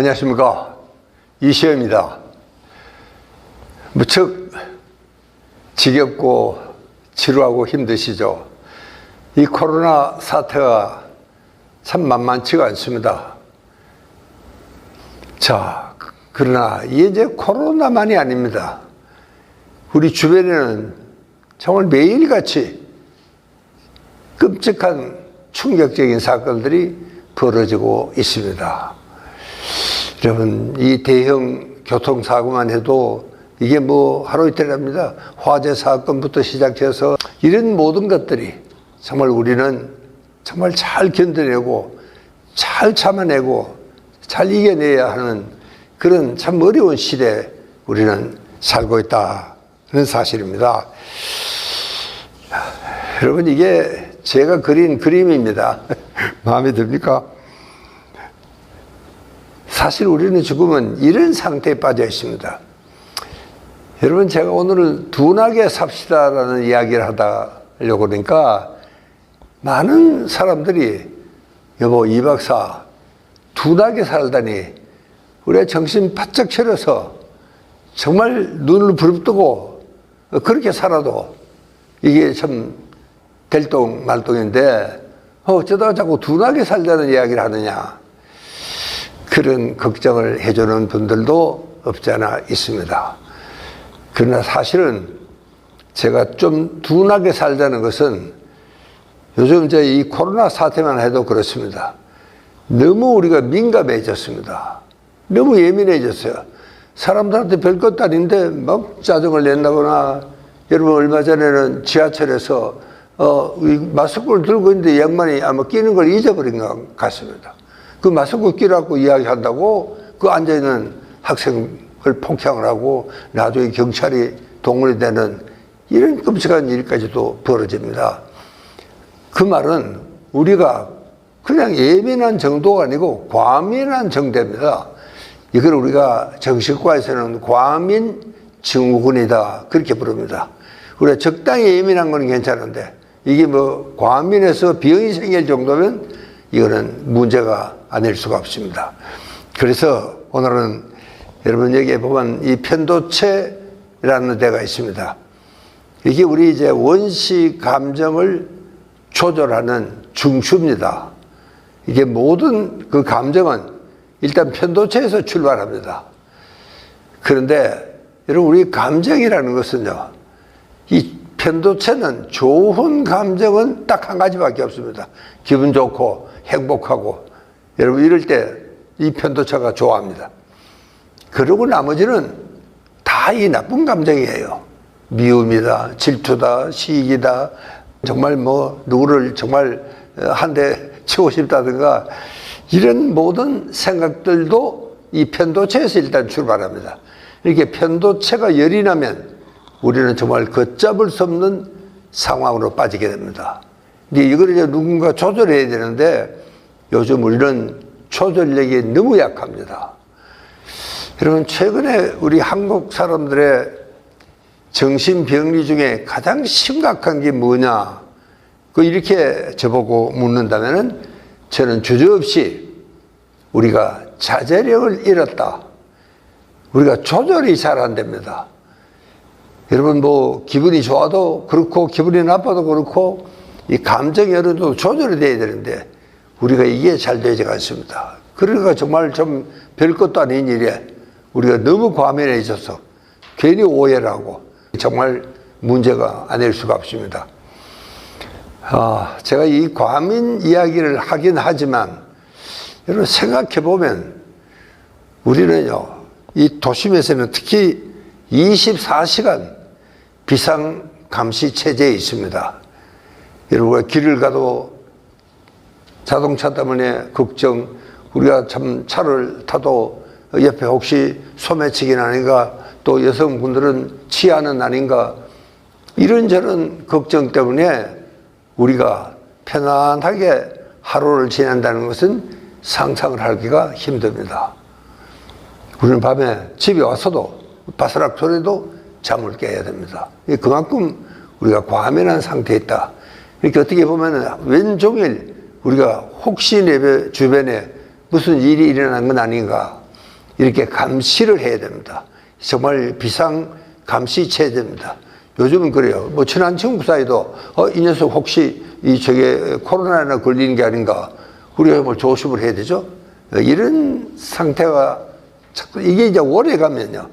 안녕하십니까. 이시영입니다. 무척 지겹고 지루하고 힘드시죠? 이 코로나 사태가 참 만만치가 않습니다. 자, 그러나 이제 코로나만이 아닙니다. 우리 주변에는 정말 매일같이 끔찍한 충격적인 사건들이 벌어지고 있습니다. 여러분, 이 대형 교통사고만 해도 이게 뭐 하루 이틀합니다. 화재 사건부터 시작해서 이런 모든 것들이 정말 우리는 정말 잘 견뎌내고 잘 참아내고 잘 이겨내야 하는 그런 참 어려운 시대에 우리는 살고 있다는 사실입니다. 여러분, 이게 제가 그린 그림입니다. 마음에 듭니까? 사실 우리는 지금은 이런 상태에 빠져 있습니다. 여러분, 제가 오늘 둔하게 삽시다라는 이야기를 하다 하려고 그러니까 많은 사람들이 여보, 이 박사, 둔하게 살다니 우리가 정신 바짝 차려서 정말 눈을 부릅뜨고 그렇게 살아도 이게 참 될동 말동인데 어쩌다가 자꾸 둔하게 살자는 이야기를 하느냐 그런 걱정을 해주는 분들도 없지 않아 있습니다. 그러나 사실은 제가 좀 둔하게 살자는 것은 요즘 이제 이 코로나 사태만 해도 그렇습니다. 너무 우리가 민감해졌습니다. 너무 예민해졌어요. 사람들한테 별 것도 아닌데 막 짜증을 낸다거나 여러분 얼마 전에는 지하철에서 어, 이 마스크를 들고 있는데 양반이 아마 끼는 걸 잊어버린 것 같습니다. 그 마스크 끼라고 이야기한다고 그 앉아있는 학생을 폭행을 하고 나중에 경찰이 동원이 되는 이런 끔찍한 일까지도 벌어집니다. 그 말은 우리가 그냥 예민한 정도가 아니고 과민한 정도입니다. 이걸 우리가 정신과에서는 과민 증후군이다. 그렇게 부릅니다. 우리가 적당히 예민한 건 괜찮은데 이게 뭐 과민해서 병이 생길 정도면 이거는 문제가 아닐 수가 없습니다. 그래서 오늘은 여러분 여기에 보면 이 편도체라는 데가 있습니다. 이게 우리 이제 원시 감정을 조절하는 중추입니다. 이게 모든 그 감정은 일단 편도체에서 출발합니다. 그런데 여러분 우리 감정이라는 것은요. 이 편도체는 좋은 감정은 딱 한 가지밖에 없습니다. 기분 좋고 행복하고 여러분 이럴 때 이 편도체가 좋아합니다. 그리고 나머지는 다 이 나쁜 감정이에요. 미움이다, 질투다, 시기다, 정말 뭐 누구를 정말 한 대 치고 싶다든가 이런 모든 생각들도 이 편도체에서 일단 출발합니다. 이렇게 편도체가 열이 나면 우리는 정말 걷잡을 수 없는 상황으로 빠지게 됩니다. 근데 이걸 이제 누군가 조절해야 되는데 요즘 우리는 조절력이 너무 약합니다. 여러분, 최근에 우리 한국 사람들의 정신병리 중에 가장 심각한 게 뭐냐? 그 이렇게 저보고 묻는다면은 저는 주저없이 우리가 자제력을 잃었다. 우리가 조절이 잘 안 됩니다. 여러분 뭐 기분이 좋아도 그렇고 기분이 나빠도 그렇고 이 감정이 어느 정도 조절이 돼야 되는데 우리가 이게 잘 되지가 않습니다. 그러니까 정말 좀 별 것도 아닌 일에 우리가 너무 과민해 있어서 괜히 오해를 하고 정말 문제가 아닐 수가 없습니다. 아, 제가 이 과민 이야기를 하긴 하지만 여러분 생각해 보면 우리는요, 이 도심에서는 특히 24시간 비상 감시 체제에 있습니다. 여러분 길을 가도 자동차 때문에 걱정, 우리가 참 차를 타도 옆에 혹시 소매치기는 아닌가, 또 여성분들은 치아는 아닌가, 이런저런 걱정 때문에 우리가 편안하게 하루를 지낸다는 것은 상상을 하기가 힘듭니다. 우리는 밤에 집에 와서도 바스락 소리도 잠을 깨야 됩니다. 그만큼 우리가 과민한 상태에 있다. 이렇게 어떻게 보면 왼종일 우리가 혹시 내 주변에 무슨 일이 일어난 건 아닌가. 이렇게 감시를 해야 됩니다. 정말 비상 감시 체제입니다. 요즘은 그래요. 뭐 친한 친구 사이도 어, 이 녀석 혹시 이 저게 코로나나 걸리는 게 아닌가 우리가 뭐 조심을 해야 되죠. 어, 이런 상태가 자꾸 이게 이제 오래 가면요.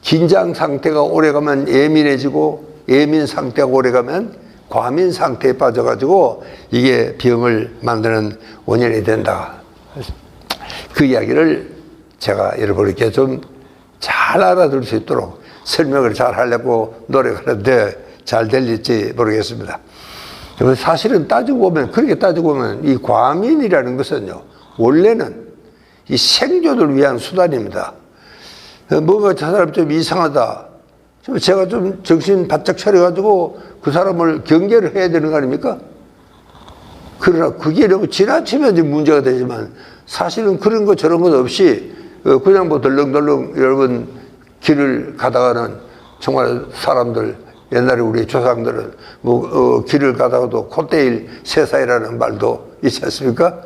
긴장 상태가 오래 가면 예민해지고 예민 상태가 오래 가면 과민 상태에 빠져가지고 이게 병을 만드는 원인이 된다. 그 이야기를 제가 여러분께 좀 잘 알아들을 수 있도록 설명을 잘 하려고 노력하는데 잘 될지 모르겠습니다. 사실은 따지고 보면, 그렇게 따지고 보면 이 과민이라는 것은요, 원래는 이 생존을 위한 수단입니다. 뭔가 저 사람 좀 이상하다. 좀 제가 좀 정신 바짝 차려가지고 그 사람을 경계를 해야 되는 거 아닙니까? 그러나 그게 너무 지나치면 이제 문제가 되지만 사실은 그런 거 저런 것 없이 어, 그냥 뭐 덜렁덜렁 여러분 길을 가다가는 정말 사람들 옛날에 우리 조상들은 뭐 어, 길을 가다가도 콧대일 세사이라는 말도 있지 않습니까?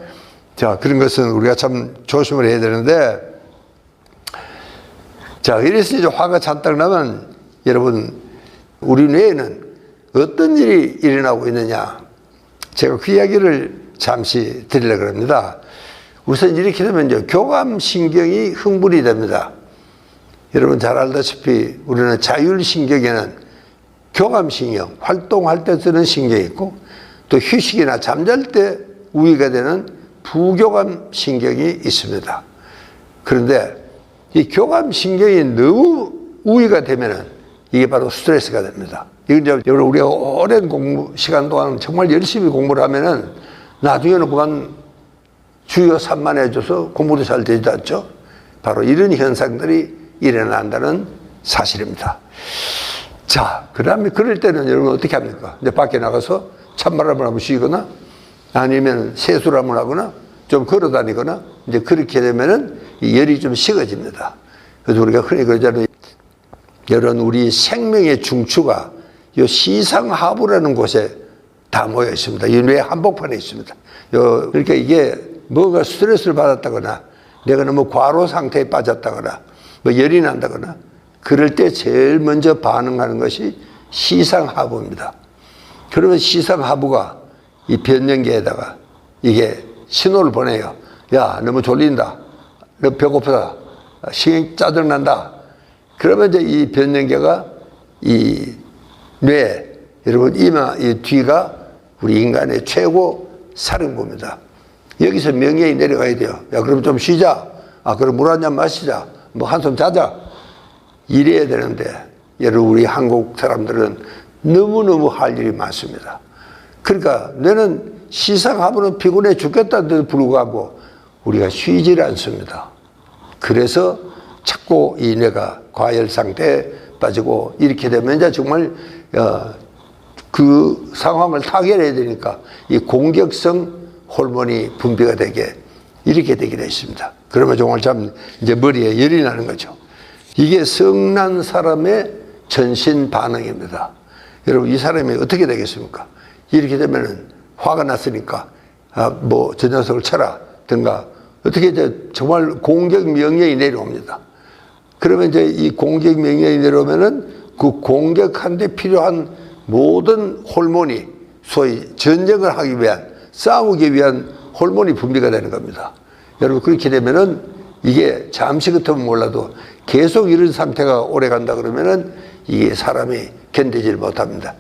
자 그런 것은 우리가 참 조심을 해야 되는데 자 이래서 이제 화가 잔뜩 나면 여러분 우리 뇌에는 어떤 일이 일어나고 있느냐 제가 그 이야기를 잠시 드리려고 합니다. 우선 이렇게 되면 교감신경이 흥분이 됩니다. 여러분 잘 알다시피 우리는 자율신경에는 교감신경, 활동할 때 쓰는 신경이 있고 또 휴식이나 잠잘 때 우위가 되는 부교감신경이 있습니다. 그런데 이 교감신경이 너무 우위가 되면은 이게 바로 스트레스가 됩니다. 이건 이제 여러분 우리가 오랜 공부 시간 동안 정말 열심히 공부를 하면은 나중에는 그만 주요 산만해져서 공부도 잘 되지 않죠. 바로 이런 현상들이 일어난다는 사실입니다. 자, 그 다음에 그럴 때는 여러분 어떻게 합니까? 이제 밖에 나가서 찬바람을 한번 쉬거나 아니면 세수를 한번 하거나 좀 걸어 다니거나 이제 그렇게 되면은 이 열이 좀 식어집니다. 그래서 우리가 흔히 그러잖아요. 여러분, 우리 생명의 중추가 요 시상하부라는 곳에 다 모여 있습니다. 이 뇌 한복판에 있습니다. 요, 그러니까 이게 뭐가 스트레스를 받았다거나 내가 너무 과로 상태에 빠졌다거나 뭐 열이 난다거나 그럴 때 제일 먼저 반응하는 것이 시상하부입니다. 그러면 시상하부가 이 변연계에다가 이게 신호를 보내요. 야, 너무 졸린다. 너 배고프다. 신경 짜증난다. 그러면 이제 이 변연계가 이 뇌, 여러분 이마, 이 뒤가 우리 인간의 최고 사령부입니다. 여기서 명예히 내려가야 돼요. 야, 그럼 좀 쉬자. 아, 그럼 물 한 잔 마시자. 뭐 한숨 자자. 이래야 되는데, 여러분, 우리 한국 사람들은 너무너무 할 일이 많습니다. 그러니까 너는 시상하면 피곤해 죽겠다는데도 불구하고 우리가 쉬질 않습니다. 그래서 자꾸 이 뇌가 과열 상태에 빠지고 이렇게 되면 이제 정말 어, 그 상황을 타결해야 되니까 이 공격성 호르몬이 분비가 되게 이렇게 되게 되어 있습니다. 그러면 정말 참 이제 머리에 열이 나는 거죠. 이게 성난 사람의 전신 반응입니다. 여러분 이 사람이 어떻게 되겠습니까? 이렇게 되면은 화가 났으니까 아, 뭐저 녀석을 쳐라 든가 어떻게 이제 정말 공격 명령이 내려옵니다. 그러면 이제 이 공격 명령이 내려오면은 그 공격한 데 필요한 모든 호르몬이 소위 전쟁을 하기 위한 싸우기 위한 호르몬이 분비가 되는 겁니다. 여러분 그렇게 되면은 이게 잠시 같으면 몰라도 계속 이런 상태가 오래 간다 그러면은 이게 사람이 견디질 못합니다.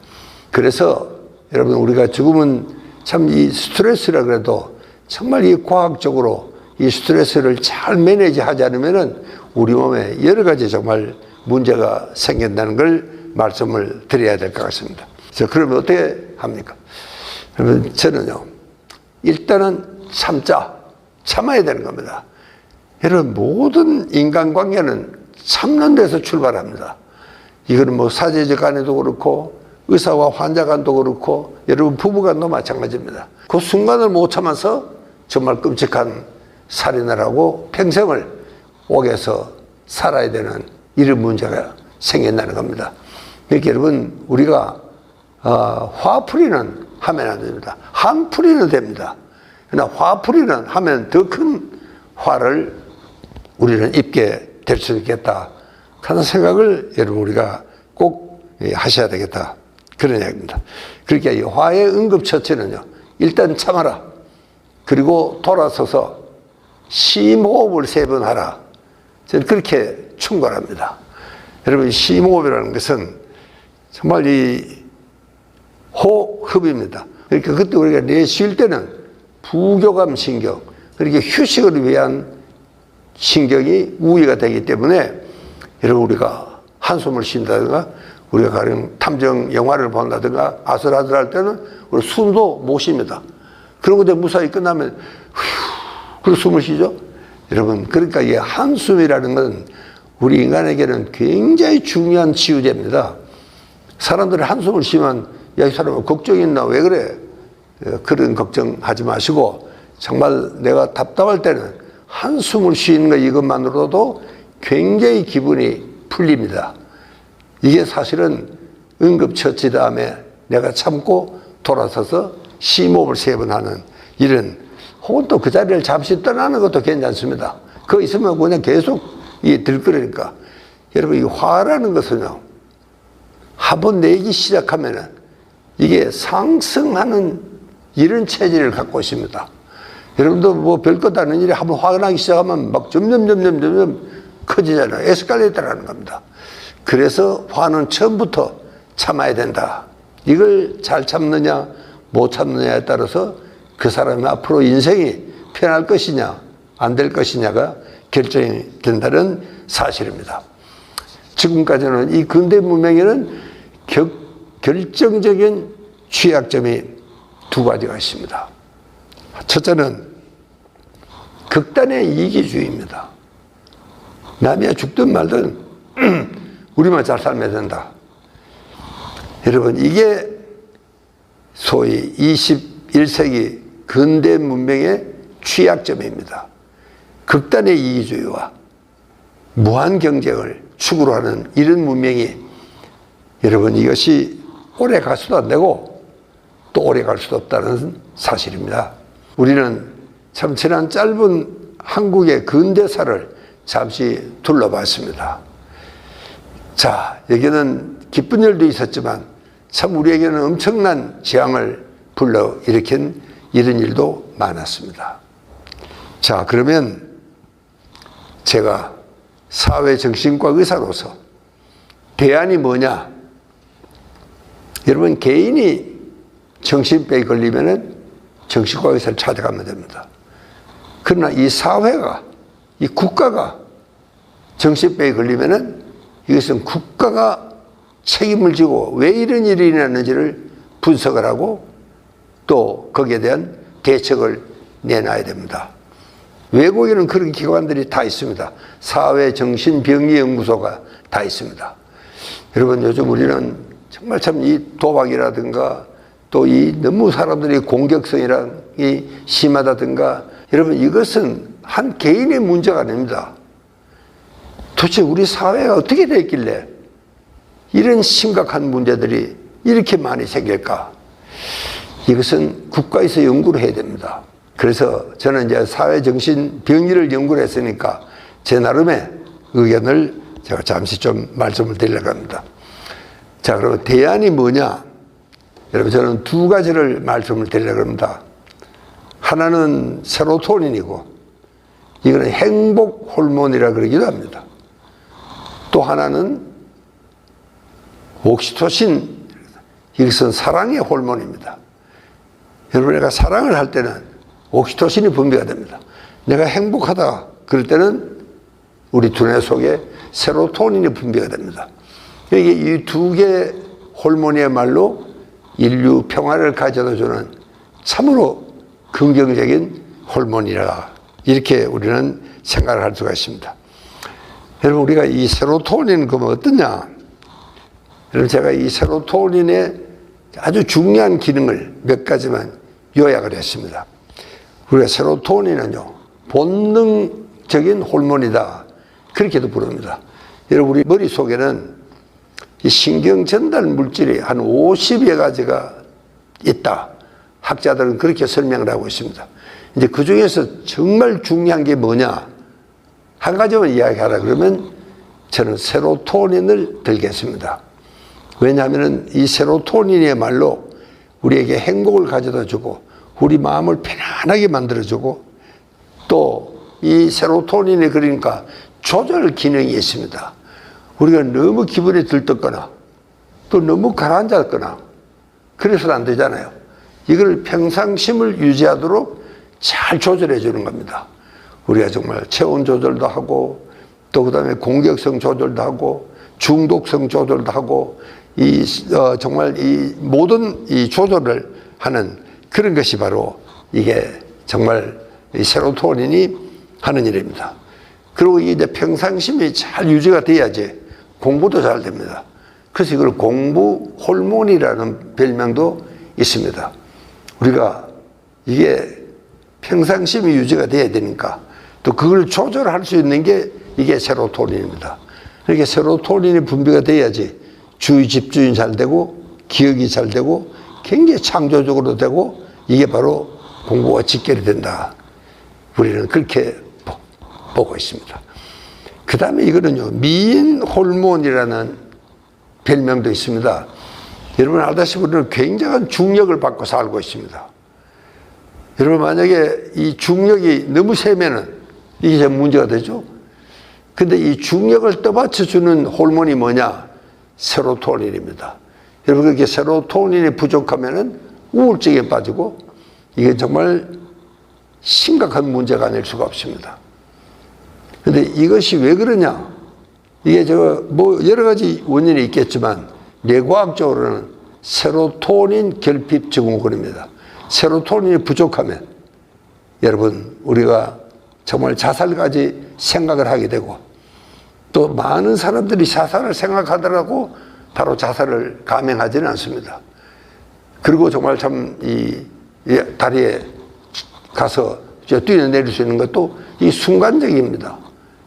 그래서 여러분 우리가 죽으면 참이 스트레스라 그래도 정말 이 과학적으로 이 스트레스를 잘 매니지 하지 않으면은 우리 몸에 여러 가지 정말 문제가 생긴다는 걸 말씀을 드려야 될 것 같습니다. 자, 그러면 어떻게 합니까? 그러면 저는요, 일단은 참자, 참아야 되는 겁니다. 여러분, 모든 인간관계는 참는 데서 출발합니다. 이거는 뭐 사제적 간에도 그렇고, 의사와 환자 간도 그렇고, 여러분 부부 간도 마찬가지입니다. 그 순간을 못 참아서 정말 끔찍한 살인을 하고 평생을 옥에서 살아야 되는 이런 문제가 생긴다는 겁니다. 그러니까 여러분, 우리가 어, 화풀이는 하면 안 됩니다. 한풀이는 됩니다. 그러나 화풀이는 하면 더 큰 화를 우리는 입게 될 수 있겠다 하는 생각을 여러분 우리가 꼭 예, 하셔야 되겠다 그런 이야기입니다. 그러니까 이 화해 응급처치는요 일단 참아라 그리고 돌아서서 심호흡을 세 번 하라 저는 그렇게 충고합니다. 여러분 심호흡이라는 것은 정말 이 호흡입니다. 그러니까 그때 우리가 내쉴 때는 부교감 신경, 그렇게 휴식을 위한 신경이 우위가 되기 때문에 여러분 우리가 한숨을 쉰다든가 우리가 가령 탐정 영화를 본다든가 아슬아슬할 때는 우리 숨도 못 쉽니다. 그러고 내 무사히 끝나면 휴, 그리고 숨을 쉬죠. 여러분 그러니까 이 한숨이라는 건 우리 인간에게는 굉장히 중요한 치유제입니다. 사람들이 한숨을 쉬면 야, 이 사람은 걱정이 있나? 왜 그래? 어, 그런 걱정하지 마시고 정말 내가 답답할 때는 한숨을 쉬는 것 이것만으로도 굉장히 기분이 풀립니다. 이게 사실은 응급처치 다음에 내가 참고 돌아서서 심호흡을 세 번 하는 이런 혹은 또 그 자리를 잠시 떠나는 것도 괜찮습니다. 그 있으면 그냥 계속 이 들끓으니까 여러분 이 화라는 것은요 한 번 내기 시작하면은 이게 상승하는 이런 체질을 갖고 있습니다. 여러분도 뭐 별것 아닌 일이 한번 화가 나기 시작하면 막 점점 점점 점점 커지잖아요. 에스컬레이터라는 겁니다. 그래서 화는 처음부터 참아야 된다. 이걸 잘 참느냐 못 참느냐에 따라서 그 사람의 앞으로 인생이 편할 것이냐 안 될 것이냐가 결정이 된다는 사실입니다. 지금까지는 이 근대 문명에는 격, 결정적인 취약점이 두 가지가 있습니다. 첫째는 극단의 이기주의입니다. 남이야 죽든 말든 우리만 잘 살면 된다. 여러분, 이게 소위 21세기 근대 문명의 취약점입니다. 극단의 이기주의와 무한 경쟁을 축으로 하는 이런 문명이 여러분 이것이 오래 갈 수도 안 되고 또 오래 갈 수도 없다는 사실입니다. 우리는 참 지난 짧은 한국의 근대사를 잠시 둘러봤습니다. 자, 여기는 기쁜 일도 있었지만 참 우리에게는 엄청난 재앙을 불러 일으킨 이런 일도 많았습니다. 자, 그러면 제가 사회정신과 의사로서 대안이 뭐냐? 여러분, 개인이 정신병이 걸리면은 정신과 의사를 찾아가면 됩니다. 그러나 이 사회가, 이 국가가 정신병이 걸리면은 이것은 국가가 책임을 지고 왜 이런 일이 일어났는지를 분석을 하고 또 거기에 대한 대책을 내놔야 됩니다. 외국에는 그런 기관들이 다 있습니다. 사회정신병리연구소가 다 있습니다. 여러분 요즘 우리는 정말 참 이 도박이라든가 또 이 너무 사람들이 공격성이랑이 심하다든가 여러분 이것은 한 개인의 문제가 아닙니다. 도대체 우리 사회가 어떻게 됐길래 이런 심각한 문제들이 이렇게 많이 생길까? 이것은 국가에서 연구를 해야 됩니다. 그래서 저는 이제 사회정신 병리를 연구를 했으니까 제 나름의 의견을 제가 잠시 좀 말씀을 드리려고 합니다. 자, 그럼 대안이 뭐냐? 여러분, 저는 두 가지를 말씀을 드리려고 합니다. 하나는 세로토닌이고, 이거는 행복 호르몬이라 그러기도 합니다. 또 하나는 옥시토신, 이것은 사랑의 호르몬입니다. 여러분, 내가 사랑을 할 때는 옥시토신이 분비가 됩니다. 내가 행복하다 그럴 때는 우리 두뇌 속에 세로토닌이 분비가 됩니다. 이게 이 두 개 호르몬이야말로 인류 평화를 가져다 주는 참으로 긍정적인 호르몬이라 이렇게 우리는 생각을 할 수가 있습니다. 여러분 우리가 이 세로토닌 그러면 어떠냐? 여러분 제가 이 세로토닌의 아주 중요한 기능을 몇 가지만 요약을 했습니다. 우리가 세로토닌은요 본능적인 호르몬이다 그렇게도 부릅니다. 여러분 우리 머릿속에는 이 신경 전달 물질이 한 50여 가지가 있다. 학자들은 그렇게 설명을 하고 있습니다. 이제 그 중에서 정말 중요한 게 뭐냐? 한 가지만 이야기하라 그러면 저는 세로토닌을 들겠습니다. 왜냐하면 이 세로토닌이야말로 우리에게 행복을 가져다 주고 우리 마음을 편안하게 만들어 주고 또 이 세로토닌이 그러니까 조절 기능이 있습니다. 우리가 너무 기분이 들떴거나 또 너무 가라앉았거나 그래서는 안 되잖아요. 이걸 평상심을 유지하도록 잘 조절해 주는 겁니다. 우리가 정말 체온 조절도 하고 또 그 다음에 공격성 조절도 하고 중독성 조절도 하고 이 어, 정말 이 모든 이 조절을 하는 그런 것이 바로 이게 정말 이 세로토닌이 하는 일입니다. 그리고 이제 평상심이 잘 유지가 돼야지 공부도 잘 됩니다. 그래서 이걸 공부 호르몬이라는 별명도 있습니다. 우리가 이게 평상심이 유지가 돼야 되니까 또 그걸 조절할 수 있는 게 이게 세로토닌입니다. 이렇게 세로토닌이 분비가 돼야지 주의 집중이 잘 되고 기억이 잘 되고 굉장히 창조적으로 되고 이게 바로 공부가 직결이 된다. 우리는 그렇게 보- 보고 있습니다. 그 다음에 이거는요, 미인 호르몬이라는 별명도 있습니다. 여러분 알다시피 우리는 굉장한 중력을 받고 살고 있습니다. 여러분 만약에 이 중력이 너무 세면은 이게 좀 문제가 되죠. 근데 이 중력을 떠받쳐주는 호르몬이 뭐냐? 세로토닌입니다. 여러분 그렇게 세로토닌이 부족하면은 우울증에 빠지고 이게 정말 심각한 문제가 아닐 수가 없습니다. 근데 이것이 왜 그러냐? 이게 저 뭐 여러 가지 원인이 있겠지만 뇌과학적으로는 세로토닌 결핍 증후군입니다. 세로토닌이 부족하면 여러분 우리가 정말 자살까지 생각을 하게 되고 또 많은 사람들이 자살을 생각하더라고 바로 자살을 감행하지는 않습니다. 그리고 정말 참 이 다리에 가서 저 뛰어내릴 수 있는 것도 이 순간적입니다.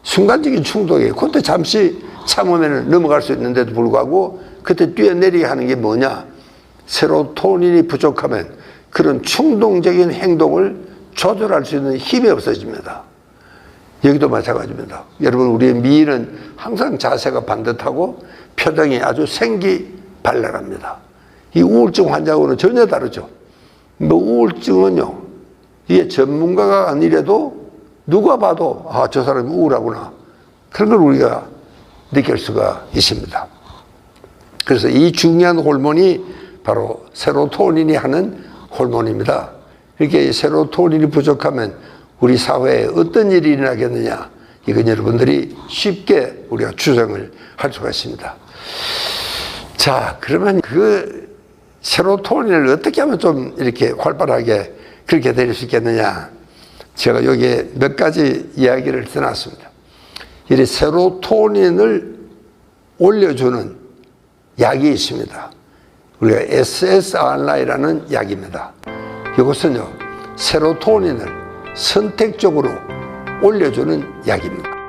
순간적인 충동이에요. 그때 잠시 참으면 넘어갈 수 있는데도 불구하고 그때 뛰어내리게 하는 게 뭐냐? 세로토닌이 부족하면 그런 충동적인 행동을 조절할 수 있는 힘이 없어집니다. 여기도 마찬가지입니다. 여러분, 우리의 미인은 항상 자세가 반듯하고 표정이 아주 생기 발랄합니다. 이 우울증 환자하고는 전혀 다르죠. 뭐 우울증은요, 이게 전문가가 아니래도 누가 봐도 아, 저 사람이 우울하구나. 그런 걸 우리가 느낄 수가 있습니다. 그래서 이 중요한 호르몬이 바로 세로토닌이 하는 호르몬입니다. 이렇게 세로토닌이 부족하면 우리 사회에 어떤 일이 일어나겠느냐. 이건 여러분들이 쉽게 우리가 추정을 할 수가 있습니다. 자, 그러면 그 세로토닌을 어떻게 하면 좀 이렇게 활발하게 그렇게 될 수 있겠느냐. 제가 여기에 몇 가지 이야기를 써놨습니다. 이 세로토닌을 올려주는 약이 있습니다. 우리가 SSRI라는 약입니다. 이것은요, 세로토닌을 선택적으로 올려주는 약입니다.